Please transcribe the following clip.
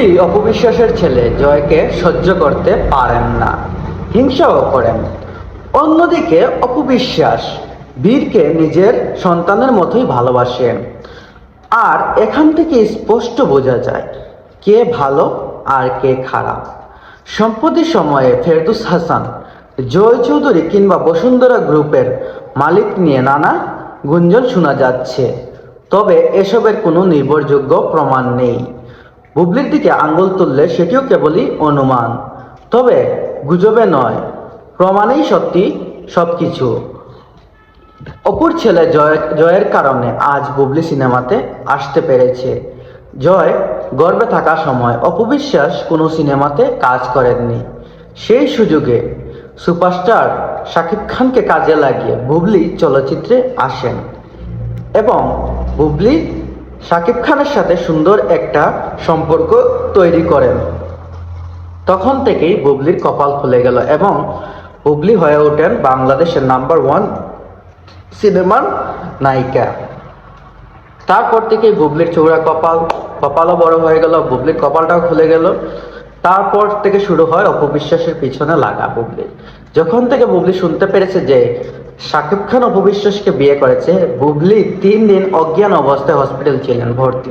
বুবলি অপবিশ্বাসের ছেলে জয়কে সহ্য করতে পারেন না, হিংসাও করেন অন্যদিকে অপবিশ্বাস বীরকে নিজের সন্তানের মতোই ভালোবাসেন আর এখান থেকে স্পষ্ট বোঝা যায় কে ভালো আর কে খারাপ। সম্প্রতি সময়ে ফেরদুস হাসান, জয় চৌধুরী কিংবা বসুন্ধরা গ্রুপের মালিক নিয়ে নানা গুঞ্জন শোনা যাচ্ছে। তবে এসবের কোনো নির্ভরযোগ্য প্রমাণ নেই। বুবলির দিকে আঙ্গুল তুললে সেটিও কেবলই অনুমান। তবে গুজবে নয়, প্রমাণেই সত্যি সবকিছু। অপুর ছেলে জয়, জয়ের কারণে আজ বুবলি সিনেমাতে আসতে পেরেছে। জয় গর্বে থাকা সময় অপবিশ্বাস কোনো সিনেমাতে কাজ করেননি। সেই সুযোগে সুপারস্টার শাকিব খানকে কাজে লাগিয়ে বুবলি চলচ্চিত্রে আসেন এবং বুবলি শাকিব খানের সাথে সুন্দর একটা সম্পর্ক তৈরি করেন। তখন থেকেই বুবলির কপাল খুলে গেল এবং বুবলি হয়ে ওঠেন বাংলাদেশের নাম্বার ওয়ান সিনেমার নায়িকা। তারপর থেকেই বুবলির চৌড়া কপাল, কপালও বড় হয়ে গেল, বুবলির কপালটাও খুলে গেল। তারপর থেকে শুরু হয় অপবিশ্বাসের পিছনে লাগা বুবলি। যখন থেকে বুবলি শুনতে পেরেছে যে শাকিব খান অপবিশ্বাসকে বিয়ে করেছে। বুবলি তিন দিন অজ্ঞান অবস্থায় হসপিটাল ছিলেন ভর্তি।